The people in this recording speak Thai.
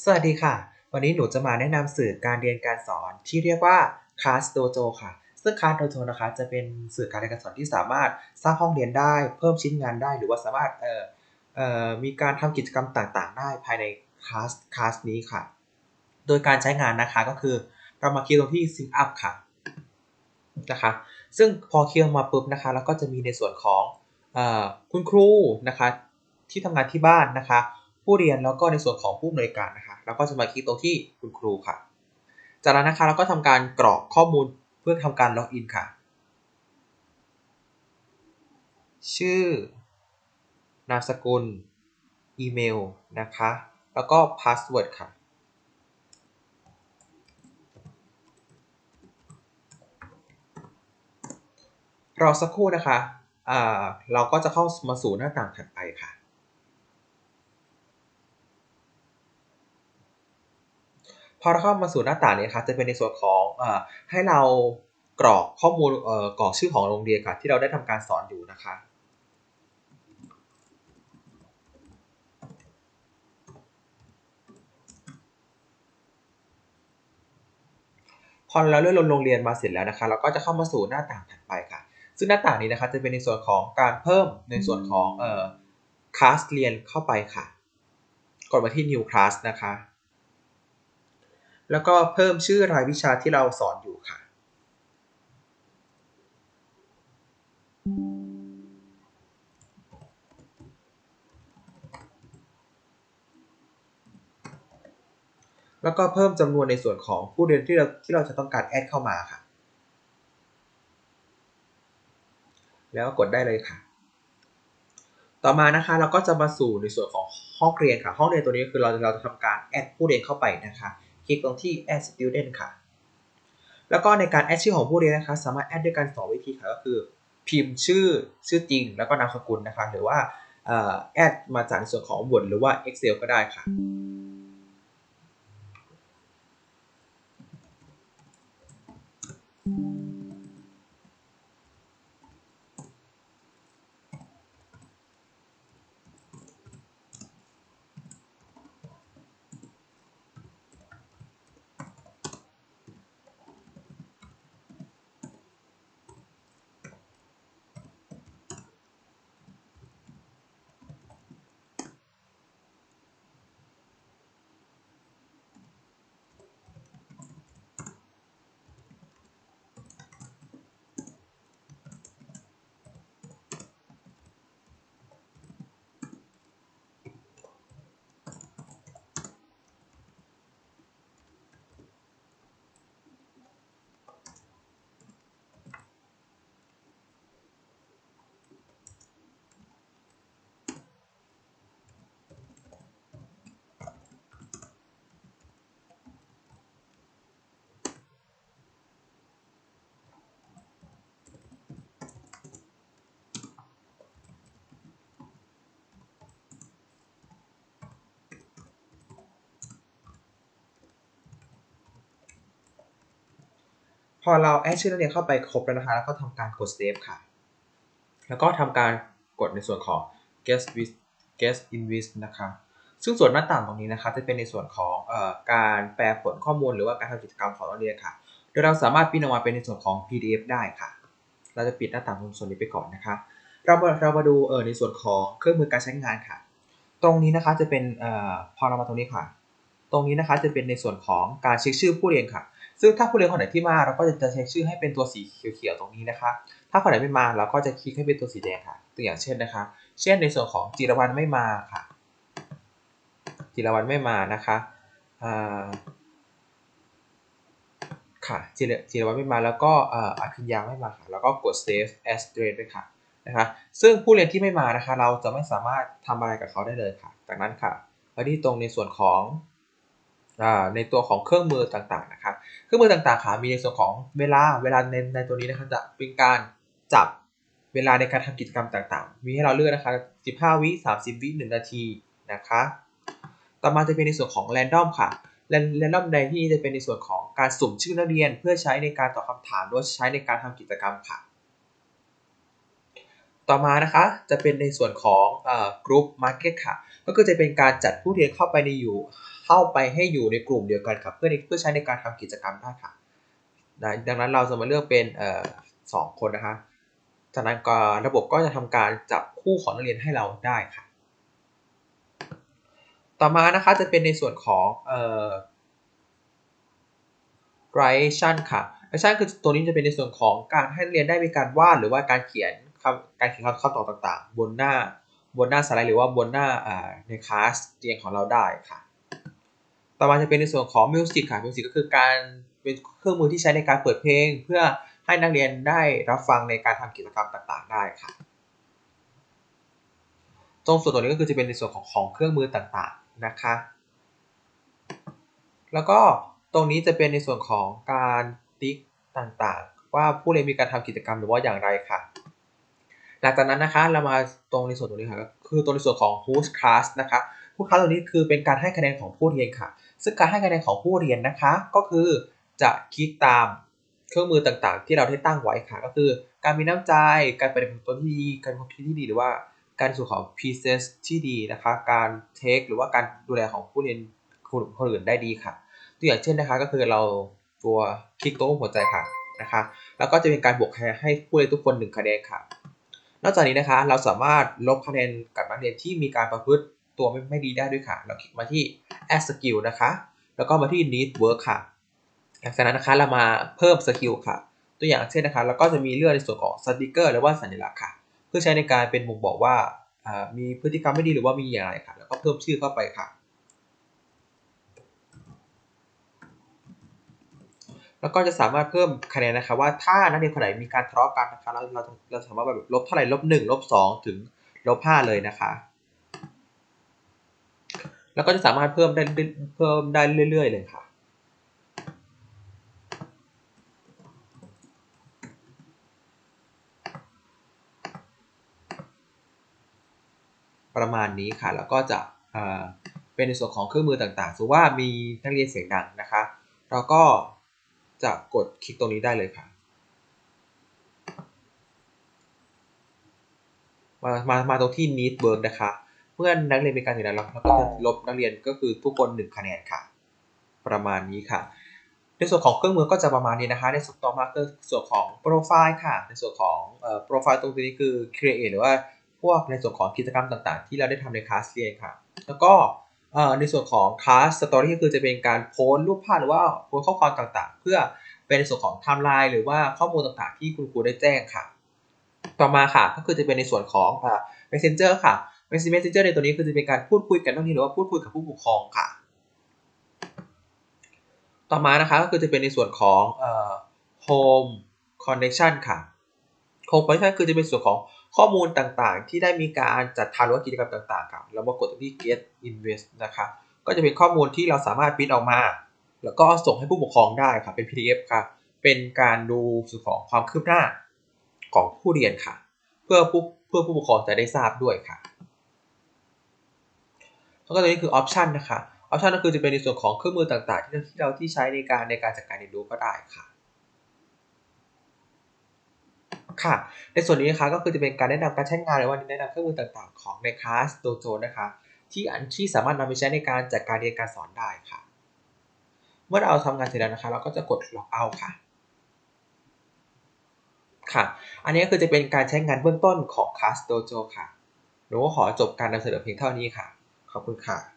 สวัสดีค่ะ วันนี้หนูจะมาแนะนำสื่อการเรียนการสอนที่เรียกว่า Class Dojo ค่ะ ซึ่ง Class Dojo นะคะ จะเป็นสื่อการเรียนการสอนที่สามารถสร้างห้องเรียนได้ เพิ่มชิ้นงานได้ หรือว่าสามารถเอ่อเอ่อมีการทำกิจกรรมต่างๆ ได้ภายในคลาสคลาสนี้ค่ะ โดยการใช้งานนะคะก็คือเรามาคลิกตรงที่ Sync Up ค่ะนะคะ ซึ่งพอคลิกมาปุ๊บนะคะ แล้วก็จะมีในส่วนของเอ่อคุณครูนะคะที่ทำงานที่บ้านนะคะ ผู้เรียนแล้วก็ในส่วนของผู้อำนวยการนะคะเราก็จะมาคลิกตรงที่คุณครูค่ะ จากนั้นนะคะเราก็ทำการกรอกข้อมูลเพื่อทำการล็อกอินค่ะ ชื่อนามสกุล อีเมลนะคะ แล้วก็พาสเวิร์ดค่ะรอสักครู่นะคะอ่าเราก็จะเข้ามาสู่หน้าต่างถัดไปค่ะ พอเราเข้ามาสู่หน้าต่างนี้ครับจะเป็นในส่วนของอให้เรากรอกข้อมูลกรอกชื่อของโรงเรียนค่ะที่เราได้ทำการสอนอยู่นะคะพอเราเลื่อนลงโรงเรียนมาเสร็จแล้วนะคะเราก็จะเข้ามาสู่หน้าต่างถัดไปค่ะ ซึ่งหน้าต่างนี้นะคะจะเป็นในส่วนของการเพิ่มในส่วนของเอ่อคลาสเรียนเข้าไปค่ะ กดมาที่ new class นะคะ แล้วก็เพิ่มชื่อรายวิชาที่เราสอนอยู่ค่ะ แล้วก็เพิ่มจำนวนในส่วนของผู้เรียนที่เราที่เราจะต้องการแอดเข้ามาค่ะ แล้วกดได้เลยค่ะ ต่อมานะคะเราก็จะมาสู่ในส่วนของห้องเรียนค่ะ ห้องเรียนตัวนี้คือเราเราจะทำการแอดผู้เรียนเข้าไปนะคะ คลิกตรงที่ add student ค่ะ แล้วก็ในการแอดชื่อของผู้เรียนนะคะสามารถแอดด้วยกันสองวิธีค่ะก็คือ พิมพ์ชื่อชื่อจริง แล้วก็นามสกุลนะคะ หรือว่าแอดมาจากในส่วนของ Word หรือว่า Excel ก็ได้ค่ะ พอเราแอดชื่อนักเรียนเข้าไปครบแล้วนะคะแล้วก็ทำการกด save ค่ะ แล้วก็ทำการกดในส่วนของ guest with guest in with นะคะซึ่งส่วนหน้าต่างตรงนี้นะคะจะเป็นในส่วนของออการแปลผลข้อมูลหรือว่าการทำกิจกรรมของนักเรียนค่ะ โดยเราสามารถพิมพ์ออกมาเป็นในส่วนของ PDF ได้ค่ะ เราจะปิดหน้าต่างตรงส่วนนี้ไปก่อนนะคะ เราเรามาดูเออในส่วนของเครื่องมือการใช้งานค่ะ ตรงนี้นะคะจะเป็นเอ่อพอเรามาตรงนี้ค่ะ ตรงนี้นะคะจะเป็นในส่วนของการเช็คชื่อผู้เรียนค่ะ ซึ่งถ้าผู้เรียนคนไหนที่มาเราก็จะเช็คชื่อให้เป็นตัวสีเขียวๆตรงนี้นะคะ ถ้าคนไหนไม่มาเราก็จะคลิกให้เป็นตัวสีแดงค่ะ ตัวอย่างเช่นนะคะ เช่นในส่วนของจิรวรรณไม่มาค่ะ จิรวรรณไม่มานะคะค่ะจิรจิรวรรณไม่มาแล้วก็อภิญญาไม่มาค่ะแล้วก็กด save as grade ด้วยค่ะนะคะซึ่งผู้เรียนที่ไม่มานะคะ เราจะไม่สามารถทำอะไรกับเขาได้เลยค่ะ จากนั้นค่ะมาที่ตรงในส่วนของ ในตัวของเครื่องมือต่างๆนะครับเครื่องมือต่างๆค่ะมีในส่วนของเวลาเวลาในในตัวนี้นะครับจะเป็นการจับเวลาในการทำกิจกรรมต่างๆ มีให้เราเลือกนะคะ 15 วิ 30 วิ 1 นาทีนะคะ ต่อมาจะเป็นในส่วนของ random ค่ะ random ในที่นี้จะเป็นในส่วนของการสุ่มชื่อนักเรียน เพื่อใช้ในการตอบคำถามหรือใช้ในการทำกิจกรรมค่ะ ต่อมานะคะจะเป็นในส่วนของ group market ค่ะ ก็คือจะเป็นการจัดผู้เรียนเข้าไปในอยู่ เข้าไปให้อยู่ในกลุ่มเดียวกันครับเพื่อเพื่อใช้ในการทำกิจกรรมได้ค่ะดังนั้นเราจะมาเลือกเป็นเอ่อสองคนนะคะจากนั้นก็ระบบก็จะทำการจับคู่ของนักเรียนให้เราได้ค่ะ ต่อมานะคะจะเป็นในส่วนของเอ่อ writion ค่ะ writion คือตัวนี้จะเป็นในส่วนของการให้เรียนได้มีการวาดหรือว่าการเขียนคำการเขียนคำตอบต่างๆ บนหน้าบนหน้าสไลด์หรือว่าบนหน้าในคลาสเรียนของเราได้ค่ะ ต่อมาจะเป็นในส่วนของ music ค่ะ music ก็คือการเป็นเครื่องมือที่ใช้ในการเปิดเพลง เพื่อให้นักเรียนได้รับฟังในการทำกิจกรรมต่างๆ ได้ค่ะ ตรงส่วนตัวนี้ก็คือจะเป็นในส่วนของของเครื่องมือต่างๆนะคะ แล้วก็ตรงนี้จะเป็นในส่วนของการติ๊กต่างๆ ว่าผู้เรียนมีการทำกิจกรรมหรือว่าอย่างไรค่ะ หลังจากนั้นนะคะเรามาตรงในส่วนตรงนี้ค่ะก็คือตรงในส่วนของ host class นะคะ host class ตรงนี้คือเป็นการให้คะแนนของผู้เรียนค่ะ ซึ่งการให้คะแนนของผู้เรียนนะคะ ก็คือจะคิดตามเครื่องมือต่างๆ ที่เราได้ตั้งไว้ค่ะ ก็คือการมีน้ำใจ การปฏิบัติตัวที่ดี การควบคิดที่ดีหรือว่าการสู่ของ present ที่ดีนะคะ การ take หรือว่าการดูแลของผู้เรียนคนอื่นได้ดีค่ะ ตัวอย่างเช่นนะคะก็คือเราตัวคลิกโตรงหัวใจค่ะนะคะ แล้วก็จะเป็นการบวกให้ผู้เรียนทุกคน1คะแนนค่ะ นอกจากนี้นะคะเราสามารถลบคะแนนกับนักเรียนที่มีการประพฤติ ตัวไม่ไม่ดีได้ด้วยค่ะ เราคลิกมาที่ add skill นะคะ แล้วก็มาที่ need work ค่ะ หลังจากนั้นนะคะเรามาเพิ่มสกิลค่ะ ตัวอย่างเช่นนะคะเราก็จะมีเลือกในส่วนของสติกเกอร์หรือว่าสัญลักษณ์ค่ะ เพื่อใช้ในการเป็นบ่งบอกว่ามีพฤติกรรมไม่ดีหรือว่ามีอย่างไรค่ะ แล้วก็เพิ่มชื่อเข้าไปค่ะ แล้วก็จะสามารถเพิ่มคะแนนนะคะว่าถ้านักเรียนคนไหนมีการทะเลาะกันนะคะเราเราเราสามารถแบบลบเท่าไหร่ลบหนึ่งลบสองถึงลบห้าเลยนะคะ แล้วก็จะสามารถเพิ่มได้เพิ่มได้เรื่อย ๆ เลยค่ะประมาณนี้ค่ะ แล้วก็จะเป็นในส่วนของเครื่องมือต่างๆสมมติว่ามีนักเรียนเสียงดังนะคะ เราก็จะกดคลิกตรงนี้ได้เลยค่ะ มา มา มาตรงที่ need work นะคะ มื่อนักเรียนมีการเสียงดังเราก็จะลบนักเรียนก็คือทุกคน1คะแนนค่ะ ประมาณนี้ค่ะ ในส่วนของเครื่องมือก็จะประมาณนี้นะคะ ในส่วนต่อมาคือส่วนของโปรไฟล์ค่ะ ในส่วนของโปรไฟล์ตรงนี้คือ create หรือว่าพวกในส่วนของกิจกรรมต่างๆ ที่เราได้ทำในคลาสเรียนค่ะ แล้วก็ในส่วนของคลาสสตอรี่ก็คือจะเป็นการโพสต์รูปภาพหรือว่าโพสต์ข้อความต่างๆ เพื่อเป็นในส่วนของไทม์ไลน์หรือว่าข้อมูลต่างๆ ที่คุณครูได้แจ้งค่ะ ต่อมาค่ะก็คือจะเป็นในส่วนของ messenger ค่ะ messenger ในตัวนี้คือจะเป็นการพูดคุยกันทั้งนี้หรือว่าพูดคุยกับผู้ปกครองค่ะ ต่อมานะคะก็คือจะเป็นในส่วนของ home connection ค่ะ home connection คือจะเป็นส่วนของข้อมูลต่างๆ ที่ได้มีการจัดทำหรือว่ากิจกรรมต่างๆครับเรามากดที่ get invest นะครับก็จะเป็นข้อมูลที่เราสามารถพิมพ์ออกมา แล้วก็ส่งให้ผู้ปกครองได้ครับเป็น PDF ครับเป็นการดูส่วนของความคืบหน้าของผู้เรียนค่ะ เพื่อผู้เพื่อผู้ปกครองจะได้ทราบด้วยค่ะ แล้วก็ตัวนี้คือ option นะคะ option ก็คือจะเป็นในส่วนของเครื่องมือต่างๆ ที่เราที่ใช้ในการในการจัดการเรียนรู้ก็ได้ค่ะค่ะ ในส่วนนี้นะคะก็คือจะเป็นการแนะนำการใช้งานหรือว่าแนะนำเครื่องมือต่างๆ ของในคลาสโดโจนะคะ ที่อันที่สามารถนำไปใช้ในการจัดการเรียนการสอนได้ค่ะ เมื่อเราทำงานเสร็จแล้วนะคะ เราก็จะกดล็อกเอาค่ะ ค่ะ อันนี้ก็คือจะเป็นการใช้งานเบื้องต้นของคลาสโดโจค่ะหนูก็ขอจบการนำเสนอเพียงเท่านี้ค่ะ ขอบคุณค่ะ